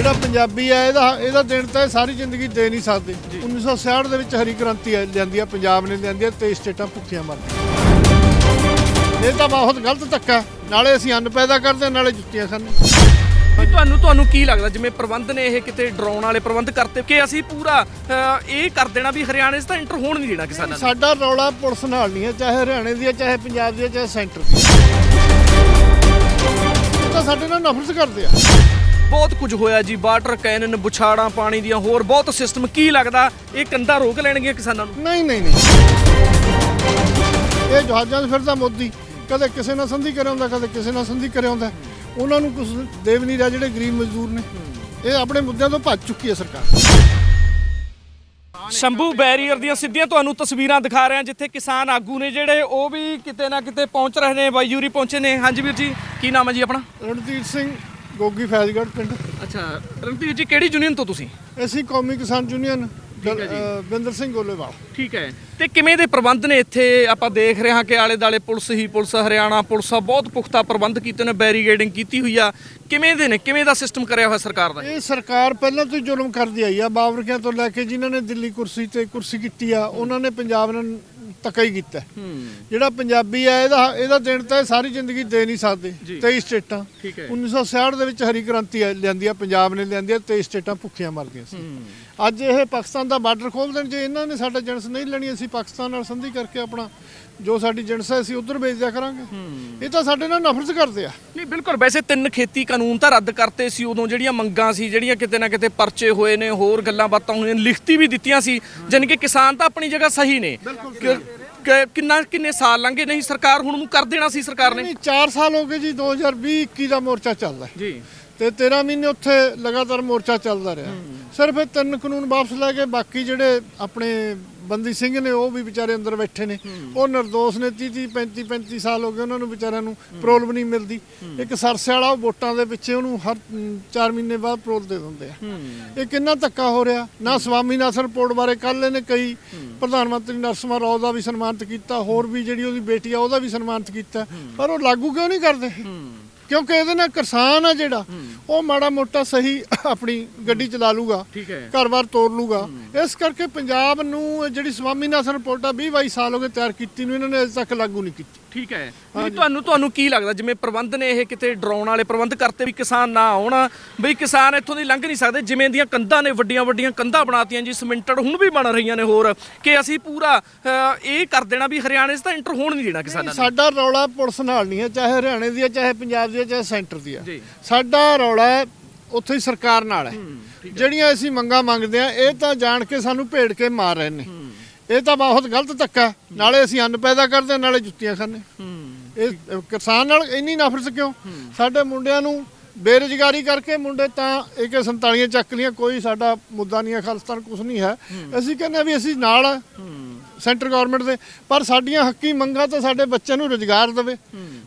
ਜਿਹੜਾ ਪੰਜਾਬੀ ਹੈ ਇਹਦਾ ਇਹਦਾ ਦਿਨ ਤਾਂ ਇਹ ਸਾਰੀ ਜ਼ਿੰਦਗੀ ਦੇ ਨਹੀਂ ਸਕਦੇ। 1966 ਦੇ ਵਿੱਚ ਹਰੀ ਕ੍ਰਾਂਤੀ ਆ- ਲਿਆਂਦੀ ਆ ਪੰਜਾਬ ਨੇ ਲਿਆਂਦੀ ਆ ਤੇ ਸਟੇਟਾਂ ਭੁੱਖੀਆਂ ਮਰਦੀਆਂ ਇਹ ਤਾਂ ਬਹੁਤ ਗਲਤ ਧੱਕਾ ਨਾਲੇ ਅਸੀਂ ਅੰਨ ਪੈਦਾ ਕਰਦੇ ਨਾਲੇ ਜੁੱਤੀਆਂ ਖਾਂਦੇ ਤੁਹਾਨੂੰ ਤੁਹਾਨੂੰ ਕੀ ਲੱਗਦਾ? ਜਿਵੇਂ ਪ੍ਰਬੰਧ ਨੇ ਇਹ ਕਿਤੇ ਡਰਾਉਣ ਵਾਲੇ ਪ੍ਰਬੰਧ ਕਰਤੇ ਕਿ ਅਸੀਂ ਪੂਰਾ ਇਹ ਕਰ ਦੇਣਾ ਵੀ ਹਰਿਆਣੇ 'ਚ ਤਾਂ ਇੰਟਰ ਹੋਣ ਨਹੀਂ ਦੇਣਾ ਕਿਸਾਨਾਂ ਨੂੰ ਸਾਡਾ ਰੌਲਾ ਪੁਲਿਸ ਨਾਲ ਨਹੀਂ ਹੈ ਚਾਹੇ ਹਰਿਆਣੇ ਦੀ ਹੈ ਚਾਹੇ ਪੰਜਾਬ ਦੀ ਹੈ ਚਾਹੇ ਸੈਂਟਰ ਦੀ ਤਾਂ ਸਾਡੇ ਨਾਲ ਨਫ਼ਰਤ ਕਰਦੇ ਆ। ਬਹੁਤ ਕੁਝ ਹੋਇਆ ਜੀ ਵਾਟਰ ਕੈਨਨ ਬੁਛਾੜਾਂ ਪਾਣੀ ਦੀਆਂ ਹੋਰ ਬਹੁਤ ਸਿਸਟਮ ਕੀ ਲੱਗਦਾ ਇਹ ਕੰਧਾ ਰੋਕ ਲੈਣਗੇ ਕਿਸਾਨਾਂ ਨੂੰ? ਨਹੀਂ ਨਹੀਂ ਨਹੀਂ। ਇਹ ਜਹਾਜ਼ਾਂ 'ਚ ਫਿਰਦਾ ਮੋਦੀ। ਕਦੇ ਕਿਸੇ ਨਾਲ ਸੰਧੀ ਕਰਾਉਂਦਾ ਕਦੇ ਕਿਸੇ ਨਾਲ ਸੰਧੀ ਕਰਾਉਂਦਾ ਉਹਨਾਂ ਨੂੰ ਕੁਝ ਦੇਵ ਨਹੀਂ ਰਿਹਾ ਜਿਹੜੇ ਗਰੀਬ ਮਜ਼ਦੂਰ ਨੇ ਇਹ ਆਪਣੇ ਮੁੱਦਿਆਂ ਤੋਂ ਭੱਜ ਚੁੱਕੀ ਹੈ ਸਰਕਾਰ। ਸ਼ੰਭੂ ਬੈਰੀਅਰ ਦੀਆਂ ਸਿੱਧੀਆਂ ਤੁਹਾਨੂੰ ਤਸਵੀਰਾਂ ਦਿਖਾ ਰਹੇ ਹਾਂ ਜਿੱਥੇ ਕਿਸਾਨ ਆਗੂ ਨੇ ਜਿਹੜੇ ਉਹ ਵੀ ਕਿਤੇ ਨਾ ਕਿਤੇ ਪਹੁੰਚ ਰਹੇ ਨੇ ਬਾਈ ਯੂਰੀ ਪਹੁੰਚੇ ਨੇ। ਹਾਂਜੀ ਵੀਰ ਜੀ ਕੀ ਨਾਮ ਹੈ ਜੀ ਆਪਣਾ? ਰਣਜੀਤ ਸਿੰਘ ਗੋਗੀ ਫੈਜ਼ਗੜ੍ਹ ਪਿੰਡ। ਅੱਛਾ ਰਣਜੀਤ ਜੀ ਕਿਹੜੀ ਯੂਨੀਅਨ ਤੋਂ ਤੁਸੀਂ? ਅਸੀਂ ਕੌਮੀ ਕਿਸਾਨ ਯੂਨੀਅਨ ਅ, ਬਿੰਦਰ ਸਿੰਘ ਗੋਲੇਵਾਲ। ਠੀਕ ਹੈ। ਤੇ ਕਿਵੇਂ ਦੇ ਪ੍ਰਬੰਧ ਨੇ ਇੱਥੇ? ਆਪਾਂ ਦੇਖ ਰਹੇ ਹਾਂ ਕਿ ਆਲੇ ਦਾਲੇ ਪੁਲਿਸ ਹੀ ਪੁਲਿਸ ਹਰਿਆਣਾ ਪੁਲਿਸ ਆ ਬਹੁਤ ਪੁਖਤਾ ਪ੍ਰਬੰਧ ਕੀਤੇ ਨੇ ਬੈਰੀਗੇਡਿੰਗ ਕੀਤੀ ਹੋਈ ਆ। ਕਿਵੇਂ ਦੇ ਨੇ? ਕਿਵੇਂ ਦਾ ਸਿਸਟਮ ਕਰਿਆ ਹੋਇਆ ਸਰਕਾਰ ਦਾ? ਇਹ ਸਰਕਾਰ ਪਹਿਲਾਂ ਤੋਂ ਹੀ ਜ਼ੁਲਮ ਕਰਦੀ ਆਈ ਆ ਬਾਬਰਕਿਆਂ ਤੋਂ ਲੈ ਕੇ ਜਿਨ੍ਹਾਂ ਨੇ ਦਿੱਲੀ ਕੁਰਸੀ ਤੇ ਕੁਰਸੀ ਕੀਤੀ ਆ ਉਹਨਾਂ ਨੇ ਪੰਜਾਬ ਨਾਲ ਧੱਕਾ ਹੀ ਕੀਤਾ। ਜਿਹੜਾ ਪੰਜਾਬੀ ਹੈ ਇਹਦਾ ਇਹਦਾ ਦਿਨ ਤਾਂ ਸਾਰੀ ਜ਼ਿੰਦਗੀ ਦੇ ਨਹੀਂ ਸਕਦੇ ਜੀ। 23 ਸਟੇਟਾਂ। ਠੀਕ ਹੈ। 1966 ਦੇ ਵਿੱਚ ਹਰੀ ਕ੍ਰਾਂਤੀ ਲਿਆਂਦੀ ਆ ਪੰਜਾਬ ਨੇ ਲਿਆਂਦੀ ਆ 23 ਸਟੇਟਾਂ ਭੁੱਖੀਆਂ ਮਰਦੀਆਂ ਸੀ। ਅੱਜ ਇਹ ਪਾਕਿਸਤਾਨ ਦਾ ਬਾਰਡਰ ਖੋਲ ਦੇਣ ਜੇ ਇਹਨਾਂ ਨੇ ਸਾਡਾ ਜਨਸ ਨਹੀਂ ਲੈਣੀ ਅਸੀਂ ਪਾਕਿਸਤਾਨ ਨਾਲ ਸੰਧੀ ਕਰਕੇ ਆਪਣਾ ਜੋ ਸਾਡੀ ਜਨਸ ਹੈ ਅਸੀਂ ਉਧਰ ਵੇਚ ਦਿਆ ਕਰਾਂਗੇ। ਇਹ ਤਾਂ ਸਾਡੇ ਨਾਲ ਨਫ਼ਰਤ ਕਰਦੇ ਆ। ਨਹੀਂ ਬਿਲਕੁਲ ਵੈਸੇ ਤਿੰਨ ਖੇਤੀ ਕਾਨੂੰਨ ਤਾਂ ਰੱਦ ਕਰਤੇ ਸੀ ਉਦੋਂ ਜਿਹੜੀਆਂ ਮੰਗਾਂ ਸੀ ਜਿਹੜੀਆਂ ਕਿਤੇ ਨਾ ਕਿਤੇ ਪਰਚੇ ਹੋਏ ਨੇ ਹੋਰ ਗੱਲਾਂ ਬਾਤਾਂ ਹੋਈਆਂ ਲਿਖਤੀ ਵੀ ਦਿੱਤੀਆਂ ਸੀ ਜਾਣੀ ਕਿ ਕਿਸਾਨ ਤਾਂ ਆਪਣੀ ਜਗ੍ਹਾ ਸਹੀ ਨੇ। ਕਿੰਨਾ ਕਿੰਨੇ ਸਾਲ ਲੰਘੇ ਨਹੀਂ ਸਰਕਾਰ ਹੁਣ ਨੂੰ ਕਰ ਦੇਣਾ ਸੀ ਸਰਕਾਰ ਨੇ। ਨਹੀਂ 4 ਸਾਲ ਹੋ ਗਏ ਜੀ 2020 21 ਦਾ ਮੋਰਚਾ ਚੱਲਦਾ। ਜੀ। ਤੇ 13 ਮਹੀਨੇ ਉੱਥੇ ਲਗਾਤਾਰ ਮੋਰਚਾ ਚੱਲਦਾ ਰਿਹਾ। ਸਿਰਫ ਇਹ ਤਿੰਨ ਕਾਨੂੰਨ ਵਾਪਸ ਲੈ ਕੇ ਬਾਕੀ ਜਿਹੜੇ ਆਪਣੇ ਬੰਦੀ ਸਿੰਘ ਨੇ ਉਹ ਵੀ ਵਿਚਾਰੇ ਅੰਦਰ ਬੈਠੇ ਨੇ। ਉਹ ਨਿਰਦੋਸ਼ ਨੇ 30 30 35 35 ਸਾਲ ਹੋ ਗਏ ਉਹਨਾਂ ਨੂੰ ਵਿਚਾਰਿਆਂ ਨੂੰ ਪਰੋਲ ਵੀ ਨਹੀਂ ਮਿਲਦੀ। ਇੱਕ ਸਰਸੇ ਵਾਲਾ ਉਹ ਵੋਟਾਂ ਦੇ ਪਿੱਛੇ ਉਹਨੂੰ ਹਰ 4 ਮਹੀਨੇ ਬਾਅਦ ਪਰੋਲ ਦੇ ਦਿੰਦੇ ਆ। ਇਹ ਕਿੰਨਾ ਧੱਕਾ ਹੋ ਰਿਹਾ? ਨਾ ਸਵਾਮੀਨਾਥਨ ਰਿਪੋਰਟ ਬਾਰੇ ਕੱਲ ਇਹਨੇ ਕਈ ਪ੍ਰਧਾਨ ਮੰਤਰੀ ਨਰਸਿਮਹਾ ਰਾਓ ਦਾ ਵੀ ਸਨਮਾਨਿਤ ਕੀਤਾ ਹੋਰ ਵੀ ਜਿਹੜੀ ਉਹਦੀ ਬੇਟੀ ਆ ਉਹਦਾ ਵੀ ਸਨਮਾਨਿਤ ਕੀਤਾ। ਪਰ ਉਹ ਲਾਗੂ ਕਿਉਂ ਨਹੀਂ ਕਰਦੇ? ਕਿਉਂਕਿ ਇਹਦੇ ਨਾਲ ਕਿਸਾਨ ਆ ਜਿਹੜਾ। ਉਹ ਮਾੜਾ ਮੋਟਾ ਸਹੀ ਆਪਣੀ ਗੱਡੀ ਚਲਾ ਲੂਗਾ ਠੀਕ ਹੈ। ਘਰ-ਬਾਰ ਤੋੜ ਲੂਗਾ। ਇਸ ਕਰਕੇ ਪੰਜਾਬ ਨੂੰ ਜਿਹੜੀ ਸਵਾਮੀਨਾਥਨ ਰਿਪੋਰਟ ਆ 20 22 ਸਾਲ ਹੋ ਗਏ ਤਿਆਰ ਕੀਤੀ ਨੂੰ ਇਹਨਾਂ ਨੇ ਅਜੇ ਤੱਕ ਲਾਗੂ ਨਹੀਂ ਕੀਤੀ। ਠੀਕ ਹੈ। ਨਹੀਂ ਤੁਹਾਨੂੰ ਤੁਹਾਨੂੰ ਕੀ ਲੱਗਦਾ? ਜਿਵੇਂ ਪ੍ਰਬੰਧ ਨੇ ਇਹ ਕਿਤੇ ਡਰਾਉਣ ਵਾਲੇ ਪ੍ਰਬੰਧ ਕਰਤੇ ਵੀ ਕਿਸਾਨ ਨਾ ਆਉਣ ਬਈ ਕਿਸਾਨ ਇੱਥੋਂ ਦੀ ਲੰਘ ਨਹੀਂ ਸਕਦੇ ਜਿਵੇਂ ਦੀਆਂ ਕੰਧਾਂ ਨੇ ਵੱਡੀਆਂ ਵੱਡੀਆਂ ਕੰਧਾਂ ਬਣਾਤੀਆਂ ਜੀ ਸਿਮੈਂਟਡ ਹੁਣ ਵੀ ਬਣ ਰਹੀਆਂ ਨੇ ਹੋਰ ਕਿ ਅਸੀਂ ਪੂਰਾ ਇਹ ਕਰ ਦੇਣਾ ਵੀ ਹਰਿਆਣੇ 'ਚ ਤਾਂ ਇੰਟਰ ਹੋਣ ਨਹੀਂ ਦੇਣਾ ਕਿਸਾਨਾਂ ਨੂੰ ਸਾਡਾ ਰੌਲਾ ਪੁਲਿਸ ਨਾਲ ਨਹੀਂ ਹੈ ਚਾਹੇ ਹਰਿਆਣੇ ਦੀ ਹੈ ਚਾਹੇ ਪੰਜਾਬ ਦੀ ਹੈ ਚਾਹੇ ਸੈਂਟਰ ਦੀ ਹੈ। ਜੀ। ਸਾਡਾ ਰੌਲਾ ਹੈ ਉੱਥੇ ਹੀ ਸਰਕਾਰ ਨਾਲ ਹੈ। ਜਿਹੜੀਆਂ ਅਸੀਂ ਮੰਗਾਂ ਮੰਗਦੇ ਆ ਇਹ ਤਾਂ ਜਾਣ ਕੇ ਸਾਨੂੰ ਭੇੜ ਕੇ ਮਾਰ ਰਹੇ ਨੇ। ਇਹ ਤਾਂ ਬਹੁਤ ਗਲਤ ਧੱਕਾ ਨਾਲੇ ਅਸੀਂ ਅੰਨ ਪੈਦਾ ਕਰਦੇ ਨਾਲੇ ਜੁੱਤੀਆਂ ਖਾਂਦੇ ਇਹ ਕਿਸਾਨ ਨਾਲ ਇੰਨੀ ਨਫ਼ਰਤ ਕਿਉਂ? ਸਾਡੇ ਮੁੰਡਿਆਂ ਨੂੰ ਬੇਰੁਜ਼ਗਾਰੀ ਕਰਕੇ ਮੁੰਡੇ ਤਾਂ AK 47 ਚੱਕ ਲੀਆਂ ਕੋਈ ਸਾਡਾ ਮੁੱਦਾ ਨਹੀਂ ਹੈ ਖਾਲਿਸਤਾਨ ਕੁਝ ਨਹੀਂ ਹੈ। ਅਸੀਂ ਕਹਿੰਦੇ ਵੀ ਅਸੀਂ ਨਾਲ ਸੈਂਟਰ ਗਵਰਨਮੈਂਟ ਦੇ ਪਰ ਸਾਡੀਆਂ ਹੱਕੀ ਮੰਗਾਂ ਤਾਂ ਸਾਡੇ ਬੱਚਿਆਂ ਨੂੰ ਰੁਜ਼ਗਾਰ ਦੇਵੇ।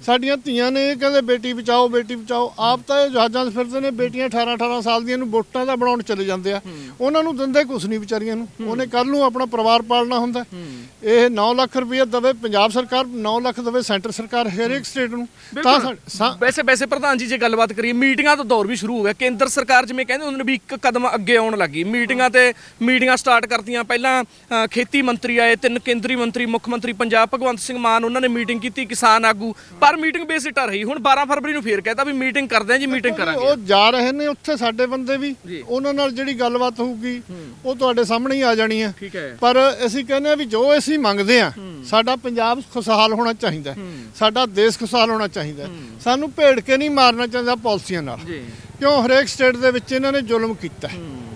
ਸਾਡੀਆਂ ਧੀਆਂ ਨੇ ਇਹ ਕਹਿੰਦੇ ਬੇਟੀ ਬਚਾਓ ਬੇਟੀ ਬਚਾਓ। ਆਪ ਤਾਂ ਇਹ ਜਹਾਜ਼ਾਂ 'ਚ ਫਿਰਦੇ ਨੇ ਬੇਟੀਆਂ 18 18 ਸਾਲ ਦੀਆਂ ਨੂੰ ਵੋਟਾਂ ਦਾ ਬਣਾਉਣ ਚਲੇ ਜਾਂਦੇ ਆ। ਉਹਨਾਂ ਨੂੰ ਦਿੰਦੇ ਕੁਛ ਨਹੀਂ ਵਿਚਾਰੀਆਂ ਨੂੰ। ਉਹਨੇ ਕੱਲ ਨੂੰ ਆਪਣਾ ਪਰਿਵਾਰ ਪਾਲਣਾ ਹੁੰਦਾ। ਇਹ 9 ਲੱਖ ਰੁਪਏ ਦਵੇ ਪੰਜਾਬ ਸਰਕਾਰ 9 ਲੱਖ ਦਵੇ ਸੈਂਟਰ ਸਰਕਾਰ ਹਰੇਕ ਸਟੇਟ ਨੂੰ। ਤਾਂ ਵੈਸੇ ਵੈਸੇ ਪ੍ਰਧਾਨ ਜੀ ਜੇ ਗੱਲਬਾਤ ਕਰੀਏ ਮੀਟਿੰਗਾਂ ਦਾ ਦੌਰ ਵੀ ਸ਼ੁਰੂ ਹੋ ਗਿਆ। ਕੇਂਦਰ ਸਰਕਾਰ ਜਿਵੇਂ ਕਹਿੰਦੇ ਉਹਨਾਂ ਨੇ ਵੀ ਇੱਕ ਕਦਮ ਅੱਗੇ ਆਉਣ ਲੱਗੀ। ਮੀਟਿੰਗਾਂ ਤੇ ਮੀਟਿੰਗਾਂ ਸਟਾਰਟ ਕਰਤੀਆਂ। ਪਹਿਲਾਂ ਖੇਤੀ ਮੰਤਰੀ ਆਏ ਤਿੰਨ ਕੇਂਦਰੀ ਮੰਤਰੀ ਮੁੱਖ ਮੰਤਰੀ ਪੰਜਾਬ ਭਗਵੰਤ ਸਿੰਘ ਮਾਨ ਉਹਨਾਂ ਨੇ ਮੀਟਿੰਗ ਕੀਤੀ ਕਿਸਾਨ ਆਗੂ। ਪਰ ਮੀਟਿੰਗ ਬੇਸਿੱਟਾ ਰਹੀ। ਹੁਣ 12 ਫਰਵਰੀ ਨੂੰ ਫੇਰ ਕਹਿਤਾ ਵੀ ਮੀਟਿੰਗ ਕਰਦੇ ਆ ਜੀ ਮੀਟਿੰਗ ਕਰਾਂਗੇ। ਉਹ ਜਾ ਰਹੇ ਨੇ ਉੱਥੇ ਸਾਡੇ ਬੰਦੇ ਵੀ। ਉਹਨਾਂ ਨਾਲ ਜਿਹੜੀ ਗੱਲਬਾਤ ਹੋਊਗੀ ਉਹ ਤੁਹਾਡੇ ਸਾਹਮਣੇ ਹੀ ਆ ਜਾਣੀ ਹੈ। ਪਰ ਅਸੀਂ ਕਹਿੰਦੇ ਆ ਵੀ ਜੋ ਅਸੀਂ ਮੰਗਦੇ ਆ ਸਾਡਾ ਪੰਜਾਬ ਖੁਸ਼ਹਾਲ ਹੋਣਾ ਚਾਹੀਦਾ। ਸਾਡਾ ਦੇਸ਼ ਖੁਸ਼ਹਾਲ ਹੋਣਾ ਚਾਹੀਦਾ। ਸਾਨੂੰ ਭੇੜ ਕੇ ਨਹੀਂ ਮਾਰਨਾ ਚਾਹੀਦਾ ਪਾਲਿਸੀਆਂ ਨਾਲ। ਕਿਉਂ? ਹਰੇਕ ਸਟੇਟ ਦੇ ਵਿੱਚ ਇਹਨਾਂ ਨੇ ਜ਼ੁਲਮ ਕੀਤਾ।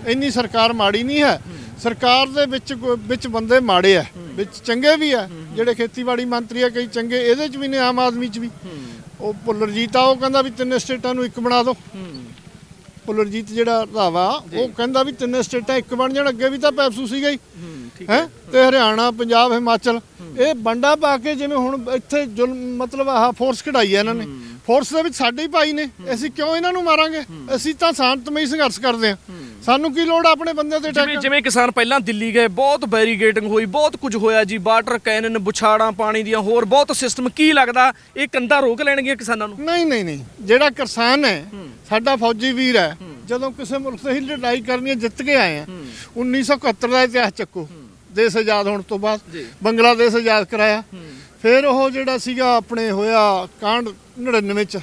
ਇੰਨੀ ਸਰਕਾਰ ਮਾੜੀ ਨਹੀਂ ਹੈ। ਸਰਕਾਰ ਦੇ ਵਿੱਚ ਵਿੱਚ ਬੰਦੇ ਮਾੜੇ ਆ ਵਿੱਚ ਚੰਗੇ ਵੀ ਆ ਜਿਹੜੇ ਖੇਤੀਬਾੜੀ ਮੰਤਰੀ ਆ ਕਈ ਚੰਗੇ ਇਹਦੇ ਚ ਵੀ ਨੇ ਆਮ ਆਦਮੀ ਚ ਵੀ। ਉਹ ਭੁੱਲਰਜੀਤ ਆ ਉਹ ਕਹਿੰਦਾ ਵੀ ਤਿੰਨ ਸਟੇਟਾਂ ਨੂੰ ਇੱਕ ਬਣਾ ਦਿਓ ਭੁੱਲਰਜੀਤ ਜਿਹੜਾ ਰਾਵਾ ਉਹ ਕਹਿੰਦਾ ਵੀ ਤਿੰਨ ਸਟੇਟਾਂ ਇੱਕ ਬਣ ਜਾਣ ਅੱਗੇ ਵੀ ਤਾਂ ਪੈਪਸੂ ਹੀ। ਠੀਕ ਹੈ? ਤੇ ਹਰਿਆਣਾ ਪੰਜਾਬ ਹਿਮਾਚਲ ਇਹ ਬੰਡਾ ਪਾ ਕੇ ਜਿਵੇਂ ਹੁਣ ਇੱਥੇ ਜ਼ੁਲਮ ਮਤਲਬ ਆਹ ਫੋਰਸ ਕਢਾਈ ਹੈ ਇਹਨਾਂ ਨੇ। ਫੋਰਸ ਦੇ ਵਿੱਚ ਸਾਡੇ ਹੀ ਭਾਈ ਨੇ ਅਸੀਂ ਕਿਉਂ ਇਹਨਾਂ ਨੂੰ ਮਾਰਾਂਗੇ? ਅਸੀਂ ਤਾਂ ਸ਼ਾਂਤਮਈ ਸੰਘਰਸ਼ ਕਰਦੇ ਹਾਂ। ਸਾਨੂੰ ਕੀ ਲੋੜ ਆ ਆਪਣੇ ਬੰਦਿਆਂ ਤੇ ਜਿਵੇਂ ਅਟੈਕ ਜਿਵੇਂ ਕਿਸਾਨ ਪਹਿਲਾਂ ਦਿੱਲੀ ਗਏ ਬਹੁਤ ਬੈਰੀਗੇਟਿੰਗ ਹੋਈ ਬਹੁਤ ਕੁਝ ਹੋਇਆ ਜੀ ਵਾਟਰ ਕੈਨਨ ਬੁਛਾੜਾਂ ਪਾਣੀ ਦੀਆਂ ਹੋਰ ਬਹੁਤ ਸਿਸਟਮ ਕੀ ਲੱਗਦਾ ਇਹ ਕੰਧਾ ਰੋਕ ਲੈਣਗੀਆਂ ਕਿਸਾਨਾਂ ਨੂੰ? ਨਹੀਂ ਨਹੀਂ ਨਹੀਂ ਜਿਹੜਾ ਕਿਸਾਨ ਹੈ ਸਾਡਾ ਫੌਜੀ ਵੀਰ ਹੈ ਜਦੋਂ ਕਿਸੇ ਮੁਲਕ ਤੇ ਹੀ ਲੜਾਈ ਕਰਨੀ ਹੈ ਜਿੱਤ ਕੇ ਆਏ ਆ 1971 ਦਾ ਇਤਿਹਾਸ ਚੱਕੋ ਦੇਸ਼ ਆਜ਼ਾਦ ਹੋਣ ਤੋਂ ਬਾਅਦ। ਬੰਗਲਾਦੇਸ਼ ਆਜ਼ਾਦ ਕਰਾਇਆ ਫਿਰ ਉਹ ਜਿਹੜਾ ਸੀਗਾ ਆਪਣੇ ਹੋਇਆ ਕਾਂਡ 99 ਚ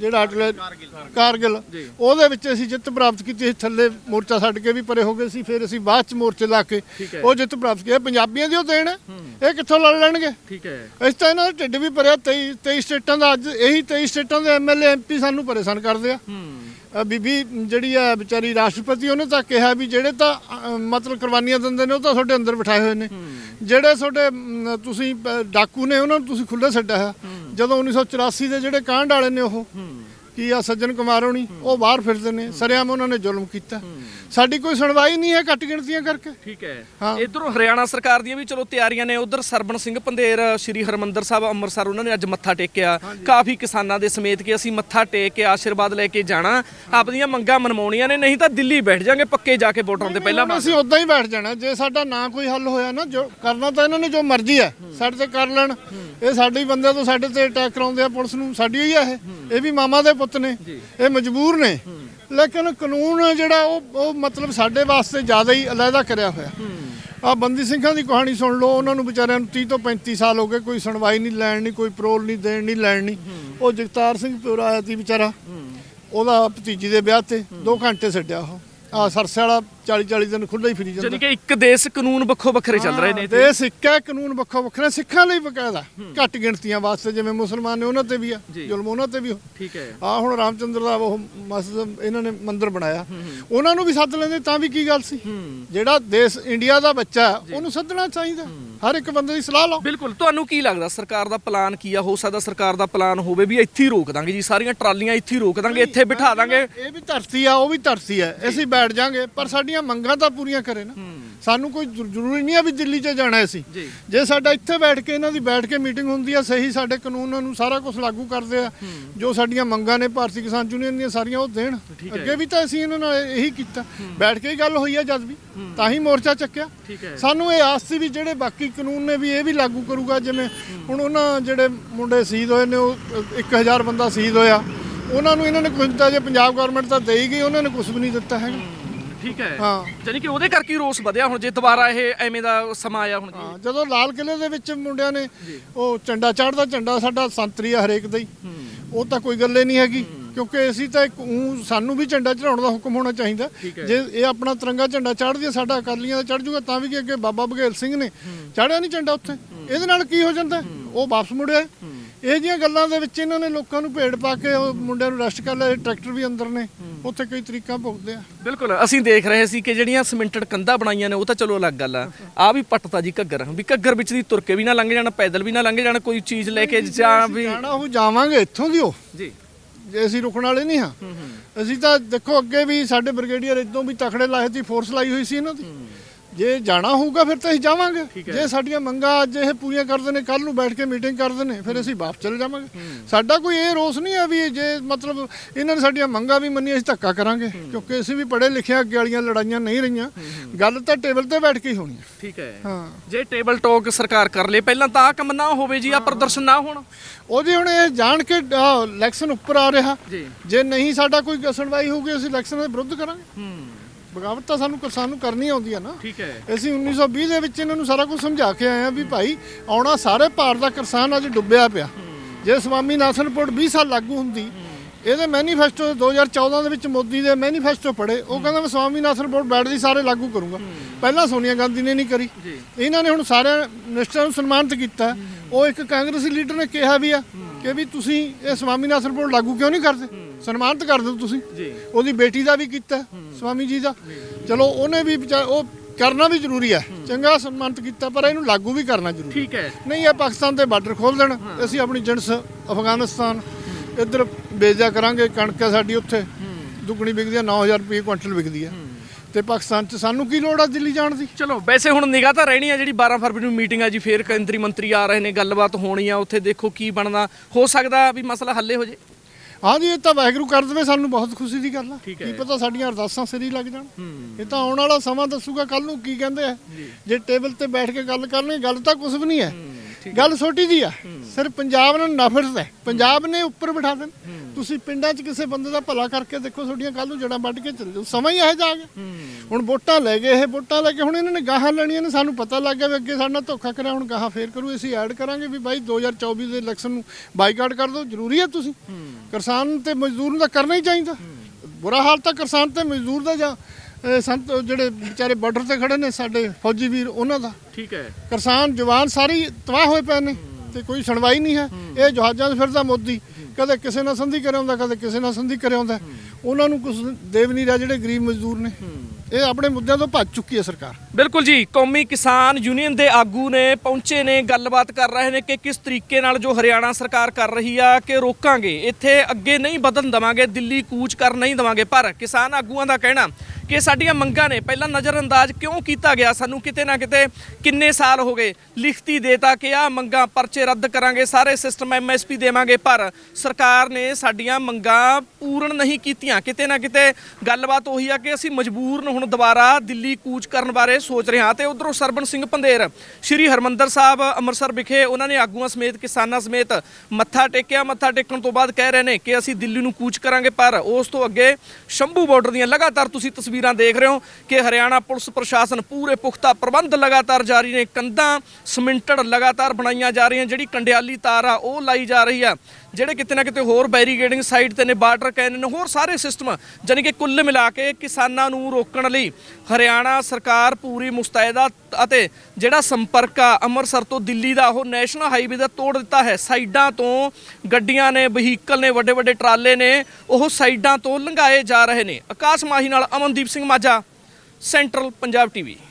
ਜਿਹੜਾ ਅਟਲੇ ਕਾਰਗਿਲ। ਉਹਦੇ ਵਿੱਚ ਅਸੀਂ ਜਿੱਤ ਪ੍ਰਾਪਤ ਕੀਤੀ ਸੀ ਥੱਲੇ ਮੋਰਚਾ ਛੱਡ ਕੇ ਵੀ ਪਰੇ ਹੋ ਗਏ ਸੀ ਫਿਰ ਅਸੀਂ ਬਾਅਦ ਚ ਮੋਰਚੇ ਲਾ ਕੇ। ਉਹ ਜਿੱਤ ਪ੍ਰਾਪਤ ਕੀਤੀ। ਪੰਜਾਬੀਆਂ ਦੀ ਉਹ ਦੇਣ ਹੈ। ਇਹ ਕਿੱਥੋਂ ਲੜ ਲੈਣਗੇ? ਠੀਕ ਹੈ। ਇਸ ਤਾਂ ਇਹਨਾਂ ਦਾ ਢਿੱਡ ਵੀ ਭਰਿਆ 23 23 ਸਟੇਟਾਂ ਦਾ ਅੱਜ ਇਹੀ 23 ਸਟੇਟਾਂ ਦੇ ਐਮਐਲਏ ਐਮਪੀ ਸਾਨੂੰ ਪਰੇਸ਼ਾਨ ਕਰਦੇ ਆ। ਬੀਬੀ ਜਿਹੜੀ ਆ ਵਿਚਾਰੀ ਰਾਸ਼ਟਰਪਤੀ ਉਹਨੇ ਤਾਂ ਕਿਹਾ ਵੀ ਜਿਹੜੇ ਤਾਂ ਮਤਲਬ ਕੁਰਬਾਨੀਆਂ ਦਿੰਦੇ ਨੇ ਉਹ ਤਾਂ ਤੁਹਾਡੇ ਅੰਦਰ ਬਿਠਾਏ ਹੋਏ ਨੇ। ਜਿਹੜੇ ਤੁਹਾਡੇ ਤੁਸੀਂ ਡਾਕੂ ਨੇ ਉਹਨਾਂ ਨੂੰ ਤੁਸੀਂ ਖੁੱਲੇ ਛੱਡਿਆ ਹੈ। ਜਦੋਂ 1984 ਦੇ ਜਿਹੜੇ ਕਾਂਡ ਵਾਲੇ ਨੇ ਉਹ ਕੀ ਆ ਸੱਜਣ ਕੁਮਾਰ ਹੋਣੀ ਉਹ ਬਾਹਰ ਫਿਰਦੇ ਨੇ। ਸਰਿਆਮ ਉਹਨਾਂ ਨੇ ਜ਼ੁਲਮ ਕੀਤਾ। ਸਾਡੀ ਕੋਈ ਸੁਣਵਾਈ ਨਹੀਂ ਹੈ ਘੱਟ ਗਿਣਤੀਆਂ ਕਰਕੇ। ਠੀਕ ਹੈ। ਇਧਰੋਂ ਹਰਿਆਣਾ ਸਰਕਾਰ ਦੀਆਂ ਵੀ ਚਲੋ ਤਿਆਰੀਆਂ ਨੇ ਉਧਰ ਸਰਬਣ ਸਿੰਘ ਪੰਦੇਰ ਸ਼੍ਰੀ ਹਰਮੰਦਰ ਸਾਹਿਬ ਅੰਮ੍ਰਿਤਸਰ ਉਹਨਾਂ ਨੇ ਅੱਜ ਮੱਥਾ ਟੇਕਿਆ। ਕਾਫੀ ਕਿਸਾਨਾਂ ਦੇ ਸਮੇਤ ਕਿ ਅਸੀਂ ਮੱਥਾ ਟੇਕ ਕੇ ਆਸ਼ੀਰਵਾਦ ਲੈ ਕੇ ਜਾਣਾ। ਆਪਣੀਆਂ ਮੰਗਾਂ ਮਨਵਾਉਣੀਆਂ ਨੇ ਨਹੀਂ ਤਾਂ ਦਿੱਲੀ ਬੈਠ ਜਾਾਂਗੇ ਪੱਕੇ ਜਾ ਕੇ ਵੋਟਾਂ ਦੇ ਪਹਿਲਾਂ ਅਸੀਂ ਉਦਾਂ ਹੀ ਬੈਠ ਜਾਣਾ। ਜੇ ਸਾਡਾ ਨਾ ਕੋਈ ਹੱਲ ਹੋਇਆ ਨਾ ਜੋ ਕਰਨਾ ਤਾਂ ਇਹਨਾਂ ਨੇ ਜੋ ਮਰਜ਼ੀ ਹੈ ਸਾਡੇ ਤੇ ਕਰ ਲੈਣ। ਇਹ ਸਾਡੇ ਹੀ ਬੰਦਿਆਂ ਤੋਂ ਸਾਡੇ ਤੇ ਅਟੈਕ ਕਰਾਉਂਦੇ ਆ ਪੁਲਿਸ ਨੂੰ ਸਾਡੀ ਹੀ ਆ ਇਹ। ਇਹ ਵੀ ਮਾਮਾ ਦੇ ਪੁੱਤ ਨੇ। ਇਹ ਮਜਬੂਰ ਨੇ। ਲੇਕਿਨ ਕਾਨੂੰਨ ਜਿਹੜਾ ਉਹ ਉਹ ਮਤਲਬ ਸਾਡੇ ਵਾਸਤੇ ਜ਼ਿਆਦਾ ਹੀ ਅਲੱਗਾ ਕਰਿਆ ਹੋਇਆ। ਆ ਬੰਦੀ ਸਿੰਘਾਂ ਦੀ ਕਹਾਣੀ ਸੁਣ ਲਓ ਉਹਨਾਂ ਨੂੰ ਵਿਚਾਰਿਆਂ ਨੂੰ 30 ਤੋਂ 35 ਸਾਲ ਹੋ ਗਏ ਕੋਈ ਸੁਣਵਾਈ ਨਹੀਂ ਲੈਣ ਨਹੀਂ ਕੋਈ ਪਰੋਲ ਨਹੀਂ ਦੇਣ ਨਹੀਂ ਲੈਣ ਨਹੀਂ। ਉਹ ਜਗਤਾਰ ਸਿੰਘ ਪਿਓਰਾ ਆਇਆ ਸੀ ਵਿਚਾਰਾ। ਉਹਦਾ ਭਤੀਜੀ ਦੇ ਵਿਆਹ ਤੇ 2 ਘੰਟੇ ਛੱਡਿਆ ਉਹ। ਆ ਸਰਸੇ ਵਾਲਾ 40 40 ਦਿਨ ਖੁੱਲ੍ਹਾ ਹੀ ਫਿਰੀ ਜਾਂਦਾ। ਜਾਨੀ ਕਿ ਇੱਕ ਦੇਸ਼ ਕਾਨੂੰਨ ਵੱਖੋ ਵੱਖਰੇ ਚੱਲ ਰਹੇ ਨੇ ਦੇਸ਼ ਇੱਕ ਹੈ ਕਾਨੂੰਨ ਵੱਖੋ ਵੱਖਰੇ ਸਿੱਖਾਂ ਲਈ ਬਕਾਇਦਾ। ਘੱਟ ਗਿਣਤੀਆਂ ਵਾਸਤੇ ਜਿਵੇਂ ਮੁਸਲਮਾਨ ਨੇ ਉਹਨਾਂ ਤੇ ਵੀ ਆ ਜੀ। ਜ਼ੁਲਮ ਉਹਨਾਂ ਤੇ ਵੀ ਹੋ। ਠੀਕ ਹੈ। ਆ ਹੁਣ ਰਾਮਚੰਦਰ ਦਾ ਉਹ ਮਸਜਿਦ ਇਹਨਾਂ ਨੇ ਮੰਦਿਰ ਬਣਾਇਆ। ਉਹਨਾਂ ਨੂੰ ਵੀ ਸੱਦ ਲੈਂਦੇ ਤਾਂ ਵੀ ਕੀ ਗੱਲ ਸੀ? ਜਿਹੜਾ ਦੇਸ਼ ਇੰਡੀਆ ਦਾ ਬੱਚਾ ਹੈ, ਉਹਨੂੰ ਸੱਦਣਾ ਚਾਹੀਦਾ। ਹਰ ਇੱਕ ਬੰਦੇ ਦੀ ਸਲਾਹ ਲਓ। ਬਿਲਕੁਲ ਤੁਹਾਨੂੰ ਕੀ ਲੱਗਦਾ ਸਰਕਾਰ ਦਾ ਪਲਾਨ ਕੀ ਆ? ਹੋ ਸਕਦਾ ਸਰਕਾਰ ਦਾ ਪਲਾਨ ਹੋਵੇ ਵੀ ਇੱਥੇ ਹੀ ਰੋਕ ਦਾਂਗੇ ਜੀ ਸਾਰੀਆਂ ਟਰਾਲੀਆਂ ਇੱਥੇ ਹੀ ਰੋਕ ਦਾਂਗੇ ਇੱਥੇ ਬਿਠਾ ਦਾਂਗੇ। ਇਹ ਵੀ ਧਰਤੀ ਆ ਉਹ ਵੀ ਧਰਤੀ ਹੈ ਅਸੀਂ ਬੈਠ ਜਾਾਂਗੇ ਪਰ ਸਾਡੀਆਂ ਮੰਗਾਂ ਤਾਂ ਪੂਰੀਆਂ ਕਰੇ ਨਾ। ਸਾਨੂੰ ਕੋਈ ਜ਼ਰੂ- ਜ਼ਰੂਰੀ ਨਹੀਂ ਆ ਵੀ ਦਿੱਲੀ 'ਚ ਜਾਣਾ ਅਸੀਂ। ਜੀ। ਜੇ ਸਾਡਾ ਇੱਥੇ ਬੈਠ ਕੇ ਇਹਨਾਂ ਦੀ ਬੈਠ ਕੇ ਮੀਟਿੰਗ ਹੁੰਦੀ ਆ ਸਹੀ ਸਾਡੇ ਕਾਨੂੰਨਾਂ ਨੂੰ ਸਾਰਾ ਕੁਝ ਲਾਗੂ ਕਰਦੇ ਆ। ਜੋ ਸਾਡੀਆਂ ਮੰਗਾਂ ਨੇ ਭਾਰਤੀ ਕਿਸਾਨ ਯੂਨੀਅਨ ਦੀਆਂ ਸਾਰੀਆਂ ਉਹ ਦੇਣ। ਹੈ। ਅੱਗੇ ਵੀ ਤਾਂ ਅਸੀਂ ਇਹਨਾਂ ਨਾਲ ਇਹੀ ਕੀਤਾ। ਬੈਠ ਕੇ ਹੀ ਗੱਲ ਹੋਈ ਆ ਜਦ ਵੀ। ਤਾਂ ਹੀ ਮੋਰਚਾ ਚੱਕਿਆ। ਹੈ। ਸਾਨੂੰ ਇਹ ਆਸ ਸੀ ਵੀ ਜਿਹੜੇ ਬਾਕੀ ਕਾਨੂੰਨ ਨੇ ਵੀ ਇਹ ਵੀ ਲਾਗੂ ਕਰੂਗਾ ਜਿਵੇਂ ਹੁਣ ਉਹਨਾਂ ਜਿਹੜੇ ਮੁੰਡੇ ਸ਼ਹੀਦ ਹੋਏ ਨੇ ਉਹ 1000 ਬੰਦਾ ਸ਼ਹੀਦ ਹੋਇਆ। ਉਹਨਾਂ ਨੂੰ ਇਹਨਾਂ ਨੇ ਕੁਝ ਦਿੱਤਾ ਜੇ ਪੰਜਾਬ ਗਵਰਨਮੈਂਟ ਤਾਂ ਦੇ ਹੀ ਗਈ ਉਹਨਾਂ ਨੇ ਕੁਝ ਵੀ ਨਹੀਂ ਦਿੱਤਾ ਹੈਗਾ। ਠੀਕ ਹੈ। ਹਾਂ। ਜਾਨੀ ਕਿ ਉਹਦੇ ਕਰਕੇ ਹੀ ਰੋਸ ਵਧਿਆ ਹੁਣ ਜੇ ਦੁਬਾਰਾ ਇਹ ਐਵੇਂ ਦਾ ਸਮਾਂ ਆਇਆ ਹੁਣ। ਜੀ ਹਾਂ ਜਦੋਂ ਲਾਲ ਕਿਲੇ ਦੇ ਵਿੱਚ ਮੁੰਡਿਆਂ ਨੇ ਉਹ ਝੰਡਾ ਚੜ੍ਹਦਾ ਝੰਡਾ ਸਾਡਾ ਸੰਤਰੀ ਆ ਹਰੇਕ ਦਾ ਹੀ। ਉਹ ਤਾਂ ਕੋਈ ਗੱਲੇ ਨਹੀਂ ਹੈਗੀ ਕਿਉਂਕਿ ਅਸੀਂ ਤਾਂ ਇੱਕ ਊਂ ਸਾਨੂੰ ਵੀ ਝੰਡਾ ਚੜਾਉਣ ਦਾ ਹੁਕਮ ਹੋਣਾ ਚਾਹੀਦਾ। ਠੀਕ ਹੈ। ਜੇ ਇਹ ਆਪਣਾ ਤਿਰੰਗਾ ਝੰਡਾ ਚੜ੍ਹਦੀ ਹੈ ਸਾਡਾ ਅਕਾਲੀਆਂ ਦਾ ਚੜ੍ਹ ਜੂਗਾ ਤਾਂ ਵੀ ਕਿ ਅੱਗੇ ਬਾਬਾ ਬਘੇਲ ਸਿੰਘ ਨੇ ਚੜ੍ਹਿਆ ਨਹੀਂ ਝੰਡਾ ਉੱਥੇ। ਇਹਦੇ ਨਾਲ ਕੀ ਹੋ ਜਾਂਦਾ? ਹੈ? ਉਹ ਵਾਪਸ ਮੁੜਿਆ। ਇਹ ਜੀਆਂ ਗੱਲਾਂ ਦੇ ਵਿੱਚ ਇਹਨਾਂ ਨੇ ਲੋਕਾਂ ਨੂੰ ਭੇੜ ਪਾ ਕੇ ਉਹ ਮੁੰਡਿਆਂ ਨੂੰ ਅਰੈਸਟ ਕਰ ਲਿਆ ਟਰੈਕਟਰ ਵੀ ਅੰਦਰ ਨੇ। ਉੱਥੇ ਕਈ ਤਰੀਕਾ ਭੁਗਤਦੇ ਆ। ਬਿਲਕੁਲ ਅਸੀਂ ਦੇਖ ਰਹੇ ਸੀ ਕਿ ਜਿਹੜੀਆਂ ਸਿਮੈਂਟਡ ਕੰਧਾਂ ਬਣਾਈਆਂ ਨੇ ਉਹ ਤਾਂ ਚਲੋ ਅਲੱਗ ਗੱਲ ਆ। ਆ ਵੀ ਪੱਟਤਾ ਜੀ ਘੱਗਰ ਵੀ ਘੱਗਰ ਵਿੱਚ ਦੀ ਤੁਰ ਕੇ ਵੀ ਨਾ ਲੰਘ ਜਾਣਾ ਪੈਦਲ ਵੀ ਨਾ ਲੰਘ ਜਾਣਾ ਕੋਈ ਚੀਜ਼ ਲੈ ਕੇ ਜਾਂ ਵੀ ਜਾਣਾ ਉਹ ਜਾਵਾਂਗੇ ਇੱਥੋਂ ਦੀ ਉਹ। ਜੀ। ਜੇ ਅਸੀਂ ਰੁਕਣ ਵਾਲੇ ਨਹੀਂ ਹਾਂ। ਅਸੀਂ ਤਾਂ ਦੇਖੋ ਅੱਗੇ ਵੀ ਸਾਡੇ ਬ੍ਰਿਗੇਡੀਅਰ ਇਦੋਂ ਵੀ ਤਖੜੇ ਲਾਏ ਸੀ ਫੋਰਸ ਲਾਈ ਹੋਈ ਸੀ ਇਹਨਾਂ ਦੀ। ਜੇ ਜਾਣਾ ਹੋਊਗਾ ਫਿਰ ਤਾਂ ਅਸੀਂ ਜਾਵਾਂਗੇ। ਜੇ ਸਾਡੀਆਂ ਮੰਗਾਂ ਅੱਜ ਇਹ ਪੂਰੀਆਂ ਕਰਦੇ ਨੇ ਕੱਲ ਨੂੰ ਬੈਠ ਕੇ ਮੀਟਿੰਗ ਕਰਦੇ ਨੇ ਫਿਰ ਅਸੀਂ ਵਾਪਸ ਚਲੇ ਜਾਵਾਂਗੇ। ਸਾਡਾ ਕੋਈ ਇਹ ਰੋਸ ਨਹੀਂ ਹੈ ਵੀ ਜੇ ਮਤਲਬ ਇਹਨਾਂ ਨੇ ਸਾਡੀਆਂ ਮੰਗਾਂ ਵੀ ਮੰਨੀਆਂ ਅਸੀਂ ਧੱਕਾ ਕਰਾਂਗੇ। ਕਿਉਂਕਿ ਅਸੀਂ ਵੀ ਪੜ੍ਹੇ ਲਿਖੇ ਹਾਂ, ਅੱਗੇ ਵਾਲੀਆਂ ਲੜਾਈਆਂ ਨਹੀਂ ਰਹੀਆਂ। ਗੱਲ ਤਾਂ ਟੇਬਲ ਤੇ ਬੈਠ ਕੇ ਹੀ ਹੋਣੀ ਹੈ। ਠੀਕ ਹੈ। ਹਾਂ। ਜੇ ਟੇਬਲ ਟਾਕ ਸਰਕਾਰ ਕਰ ਲੇ ਪਹਿਲਾਂ ਤਾਂ ਆ ਕੰਮ ਨਾ ਹੋਵੇ ਜੀ ਆ ਪ੍ਰਦਰਸ਼ਨ ਨਾ ਹੋਣ। ਉਹਦੀ ਹੁਣ ਇਹ ਜਾਣ ਕੇ ਇਲੈਕਸ਼ਨ ਉੱਪਰ ਆ ਰਿਹਾ। ਜੀ। ਜੇ ਨਹੀਂ ਸਾਡਾ ਕੋਈ ਸੁਣਵਾਈ ਹੋਊਗੀ ਅਸੀਂ ਇਲੈਕਸ਼ਨ ਦੇ ਵਿਰੁੱਧ ਕਰਾਂਗੇ। ਹੂੰ। ਬਗਾਵਤ ਤਾਂ ਸਾਨੂੰ ਸਾਨੂੰ ਕਰਨੀ ਆਉਂਦੀ ਆ ਨਾ। ਠੀਕ ਹੈ। ਅਸੀਂ 1920 ਦੇ ਵਿੱਚ ਇਹਨਾਂ ਨੂੰ ਸਾਰਾ ਕੁਝ ਸਮਝਾ ਕੇ ਆਏ ਆ ਵੀ ਭਾਈ ਆਉਣਾ ਸਾਰੇ ਭਾਰਤ ਦਾ ਕਿਸਾਨ ਅੱਜ ਡੁੱਬਿਆ ਪਿਆ। ਜੇ ਸਵਾਮੀ ਨਾਥਨ ਰਿਪੋਰਟ 20 ਸਾਲ ਲਾਗੂ ਹੁੰਦੀ ਇਹਦੇ ਮੈਨੀਫੈਸਟੋ 2014 ਦੇ ਵਿੱਚ ਮੋਦੀ ਦੇ ਮੈਨੀਫੈਸਟੋ ਪੜੇ ਉਹ ਕਹਿੰਦਾ ਮੈਂ ਸਵਾਮੀ ਨਾਥਨ ਰਿਪੋਰਟ ਬੈਠਦੀ ਸਾਰੇ ਲਾਗੂ ਕਰੂੰਗਾ। ਪਹਿਲਾਂ ਸੋਨੀਆ ਗਾਂਧੀ ਨੇ ਨਹੀਂ ਕਰੀ। ਇਹਨਾਂ ਨੇ ਹੁਣ ਸਾਰੇ ਮਿਨਿਸਟਰਾਂ ਨੂੰ ਸਨਮਾਨਿਤ ਕੀਤਾ। ਉਹ ਇੱਕ ਕਾਂਗਰਸੀ ਲੀਡਰ ਨੇ ਕਿਹਾ ਵੀ ਆ ਕਿ ਵੀ ਤੁਸੀਂ ਇਹ ਸਵਾਮੀ ਨਾਥਨ ਰਿਪੋਰਟ ਲਾਗੂ ਕਿਉਂ ਨਹੀਂ ਕਰਦੇ? ਸਨਮਾਨਿਤ ਕਰ ਦਿਓ ਤੁਸੀਂ। ਜੀ। ਉਹਦੀ ਬੇਟੀ ਦਾ ਵੀ ਕੀਤਾ ਸਵਾਮੀ ਜੀ ਦਾ। ਚਲੋ ਉਹਨੇ ਵੀ ਉਹ ਕਰਨਾ ਵੀ ਜ਼ਰੂਰੀ ਹੈ। ਚੰਗਾ ਸਨਮਾਨਿਤ ਕੀਤਾ ਪਰ ਇਹਨੂੰ ਲਾਗੂ ਵੀ ਕਰਨਾ ਜ਼ਰੂਰੀ ਠੀਕ ਹੈ। ਨਹੀਂ ਇਹ ਪਾਕਿਸਤਾਨ ਦੇ ਬਾਰਡਰ ਖੋਲ ਦੇਣ। ਅਸੀਂ ਆਪਣੀ ਜਿਣਸ ਅਫਗਾਨਿਸਤਾਨ ਇੱਧਰ ਵੇਚਿਆ ਕਰਾਂਗੇ ਕਣਕ ਹੈ ਸਾਡੀ ਉੱਥੇ। ਦੁੱਗਣੀ ਵਿਕਦੀ ਹੈ 9000 ਰੁਪਏ ਕੁਇੰਟਲ ਵਿਕਦੀ ਹੈ। ਤੇ ਪਾਕਿਸਤਾਨ 'ਚ ਸਾਨੂੰ ਕੀ ਲੋੜ ਆ ਦਿੱਲੀ ਜਾਣ ਦੀ? ਚਲੋ ਵੈਸੇ ਹੁਣ ਨਿਗਾਹ ਤਾਂ ਰਹਿਣੀ ਆ ਜਿਹੜੀ 12 ਫਰਵਰੀ ਨੂੰ ਮੀਟਿੰਗ ਆ ਜੀ ਫੇਰ ਕੇਂਦਰੀ ਮੰਤਰੀ ਆ ਰਹੇ ਨੇ ਗੱਲਬਾਤ ਹੋਣੀ ਆ ਉੱਥੇ ਦੇਖੋ ਕੀ ਬਣਦਾ। ਹੋ ਸਕਦਾ ਵੀ ਮਸਲਾ ਹੱਲੇ ਹੋ ਜੇ। ਹਾਂ ਜੀ ਇਹ ਤਾਂ ਵਾਹਿਗੁਰੂ ਕਰ ਦੇਵੇ ਸਾਨੂੰ ਬਹੁਤ ਖੁਸ਼ੀ ਦੀ ਗੱਲ ਆ। ਠੀਕ ਹੈ। ਕੀ ਪਤਾ ਸਾਡੀਆਂ ਅਰਦਾਸਾਂ ਸਿਰ ਹੀ ਲੱਗ ਜਾਣ। ਹੂੰ। ਇਹ ਤਾਂ ਆਉਣ ਵਾਲਾ ਸਮਾਂ ਦੱਸੂਗਾ ਕੱਲ ਨੂੰ ਕੀ ਕਹਿੰਦੇ ਆ। ਜੇ। ਟੇਬਲ ਤੇ ਬੈਠ ਕੇ ਗੱਲ ਕਰਨੀ ਗੱਲ ਤਾਂ ਕੁਝ ਵੀ ਨਹੀਂ ਹੈ। ਗੱਲ ਛੋਟੀ ਜੀ ਆ। ਸਿਰਫ ਪੰਜਾਬ ਨਾਲ ਨਫ਼ਰਤ ਹੈ। ਪੰਜਾਬ ਨੇ ਉੱਪਰ ਬਿਠਾ ਦੇਣ। ਤੁਸੀਂ ਪਿੰਡਾਂ 'ਚ ਕਿਸੇ ਬੰਦੇ ਦਾ ਭਲਾ ਕਰਕੇ ਦੇਖੋ ਤੁਹਾਡੀਆਂ ਕੱਲ ਨੂੰ ਜੜਾਂ ਵੱਢ ਕੇ ਚੱਲ ਜਾਓ। ਸਮਾਂ ਹੀ ਇਹ ਜਾ ਗਿਆ। ਹੁਣ ਵੋਟਾਂ ਲੈ ਗਏ ਇਹ ਵੋਟਾਂ ਲੈ ਕੇ ਹੁਣ ਇਹਨਾਂ ਨੇ ਗਾਹਾਂ ਲੈਣੀਆਂ ਨੇ। ਸਾਨੂੰ ਪਤਾ ਲੱਗ ਗਿਆ ਵੀ ਅੱਗੇ ਸਾਡੇ ਧੋਖਾ ਕਰਿਆ ਹੁਣ ਗਾਹਾਂ ਫੇਰ ਕਰੂ। ਅਸੀਂ ਐਡ ਕਰਾਂਗੇ ਵੀ ਬਾਈ 2024 ਦੇ ਇਲੈਕਸ਼ਨ ਨੂੰ ਬਾਈਕਾਟ ਕਰ ਦਿਓ। ਜ਼ਰੂਰੀ ਹੈ ਤੁਸੀਂ। ਕਿਸਾਨ ਤੇ ਮਜ਼ਦੂਰ ਨੂੰ ਤਾਂ ਕਰਨਾ ਹੀ ਚਾਹੀਦਾ। ਬੁਰਾ ਹਾਲ ਤਾਂ ਕਿਸਾਨ ਤੇ ਮਜ਼ਦੂਰ ਦਾ ਜਾਂ ਅਹ ਸੰਤ ਜਿਹੜੇ ਵਿਚਾਰੇ ਬਾਰਡਰ ਤੇ ਖੜੇ ਨੇ ਸਾਡੇ ਫੌਜੀ ਵੀਰ ਉਹਨਾਂ ਦਾ। ਠੀਕ ਹੈ। ਕਿਸਾਨ ਜਵਾਨ ਸਾਰੀ ਤਬਾਹ ਹੋਏ ਪਏ ਨੇ ਤੇ ਕੋਈ ਸੁਣਵਾਈ ਨਹੀਂ ਹੈ। ਇਹ ਜਹਾਜ਼ਾਂ 'ਚ ਫਿਰਦਾ ਮੋਦੀ। ਕਦੇ ਕਿਸੇ ਨਾਲ ਸੰਧੀ ਕਰਿਆ ਹੁੰਦਾ ਕਦੇ ਕਿਸੇ ਨਾਲ ਸੰਧੀ ਕਰਿਆ ਹੁੰਦਾ। ਉਹਨਾਂ ਨੂੰ ਕੁਝ ਦੇਵ ਨਹੀਂ ਰਿਹਾ ਜਿਹੜੇ ਗਰੀਬ ਮਜ਼ਦੂਰ ਨੇ। ਇਹ ਆਪਣੇ ਮੁੱਦਿਆਂ ਤੋਂ ਭੱਜ ਚੁੱਕੀ ਹੈ ਸਰਕਾਰ। ਬਿਲਕੁਲ ਜੀ ਕੌਮੀ ਕਿਸਾਨ ਯੂਨੀਅਨ ਦੇ ਆਗੂ ਨੇ ਪਹੁੰਚੇ ਨੇ ਗੱਲਬਾਤ ਕਰ ਰਹੇ ਨੇ ਕਿ ਕਿਸ ਤਰੀਕੇ ਨਾਲ ਜੋ ਹਰਿਆਣਾ ਸਰਕਾਰ ਕਰ ਰਹੀ ਆ ਕਿ ਰੋਕਾਂਗੇ। ਇੱਥੇ ਅੱਗੇ ਨਹੀਂ ਵਧਣ ਦਵਾਂਗੇ ਦਿੱਲੀ ਕੂਚ ਕਰ ਨਹੀਂ ਦਵਾਂਗੇ। ਪਰ ਕਿਸਾਨ ਆਗੂਆਂ ਦਾ ਕਹਿਣਾ ਕਿ ਸਾਡੀਆਂ ਮੰਗਾਂ ਨੇ ਪਹਿਲਾਂ ਨਜ਼ਰਅੰਦਾਜ਼ ਕਿਉਂ ਕੀਤਾ ਗਿਆ? ਸਾਨੂੰ ਕਿਤੇ ਨਾ ਕਿਤੇ ਕਿੰਨੇ ਸਾਲ ਹੋ ਗਏ ਲਿਖਤੀ ਦੇਤਾ ਕਿ ਆ ਮੰਗਾਂ ਪਰਚੇ ਰੱਦ ਕਰਾਂਗੇ, ਸਾਰੇ ਸਿਸਟਮ ਐਮਐਸਪੀ ਦੇਵਾਂਗੇ, ਪਰ ਸਰਕਾਰ ਨੇ ਸਾਡੀਆਂ ਮੰਗਾਂ ਪੂਰਨ ਨਹੀਂ ਕੀਤੀਆਂ। ਕਿਤੇ ਨਾ ਕਿਤੇ ਗੱਲਬਾਤ ਉਹੀ ਆ ਕਿ ਅਸੀਂ ਮਜ਼ਬੂਰਨ ਹੁਣ ਦੁਬਾਰਾ ਦਿੱਲੀ ਕੂਚ ਕਰਨ ਬਾਰੇ ਸੋਚ ਰਹੇ ਹਾਂ ਤੇ ਉਧਰੋਂ ਸਰਬਨ ਸਿੰਘ ਪੰਦੇਰ ਸ਼੍ਰੀ ਹਰਮੰਦਰ ਸਾਹਿਬ, ਅੰਮ੍ਰਿਤਸਰ ਵਿਖੇ ਉਹਨਾਂ ਨੇ ਆਗੂਆਂ ਸਮੇਤ, ਕਿਸਾਨਾਂ ਸਮੇਤ ਮੱਥਾ ਟੇਕਿਆ। ਮੱਥਾ ਟੇਕਣ ਤੋਂ ਬਾਅਦ ਕਹਿ ਰਹੇ ਨੇ ਕਿ ਅਸੀਂ ਦਿੱਲੀ ਨੂੰ ਕੂਚ ਕਰਾਂਗੇ, ਪਰ ਉਸ ਤੋਂ ਅੱਗੇ ਸ਼ੰਭੂ ਬਾਰਡਰ ਦੀਆਂ ਲਗਾਤਾਰ ਤੁਸੀਂ ਤਸਵੀਰਾਂ ਦੇਖ ਰਹੇ ਹੋ ਕਿ ਹਰਿਆਣਾ ਪੁਲਿਸ ਪ੍ਰਸ਼ਾਸਨ ਪੂਰੇ ਪੁਖਤਾ ਪ੍ਰਬੰਧ ਲਗਾਤਾਰ ਜਾਰੀ ਨੇ, ਕੰਧਾਂ ਸਿਮੈਂਟਡ ਲਗਾਤਾਰ ਬਣਾਈਆਂ ਜਾ ਰਹੀਆਂ, ਜਿਹੜੀ ਕੰਡਿਆਲੀ ਤਾਰ ਆ, ਉਹ ਲਾਈ ਜਾ ਰਹੀ ਆ ਜਿਹੜੇ ਕਿਤੇ ਨਾ ਕਿਤੇ ਹੋਰ ਬੈਰੀਗੇਡਿੰਗ ਸਾਈਡ ਤੇ ਨੇ ਬਾਰਡਰ ਕੈਨਨ ਨੇ, ਹੋਰ ਸਾਰੇ ਸਿਸਟਮ ਜਾਣੀ ਕਿ ਕੁੱਲ ਮਿਲਾ ਕੇ ਕਿਸਾਨਾਂ ਨੂੰ ਰੋਕਣ ਲਈ ਹਰਿਆਣਾ ਸਰਕਾਰ ਪੂਰੀ ਮੁਸਤੈਦਾ ਅਤੇ ਜਿਹੜਾ ਸੰਪਰਕ ਆ ਅੰਮ੍ਰਿਤਸਰ ਤੋਂ ਦਿੱਲੀ ਦਾ, ਉਹ ਨੈਸ਼ਨਲ ਹਾਈਵੇ ਦਾ ਤੋੜ ਦਿੱਤਾ ਹੈ। ਸਾਈਡਾਂ ਤੋਂ ਗੱਡੀਆਂ ਨੇ ਵਹੀਕਲ ਨੇ, ਵੱਡੇ ਵੱਡੇ ਟਰਾਲੇ ਨੇ, ਉਹ ਸਾਈਡਾਂ ਤੋਂ ਲੰਘਾਏ ਜਾ ਰਹੇ ਨੇ। ਆਕਾਸ਼ ਮਾਹੀ ਨਾਲ ਅਮਨਦੀਪ ਸਿੰਘ ਮਾਝਾ ਸੈਂਟਰਲ ਪੰਜਾਬ ਟੀਵੀ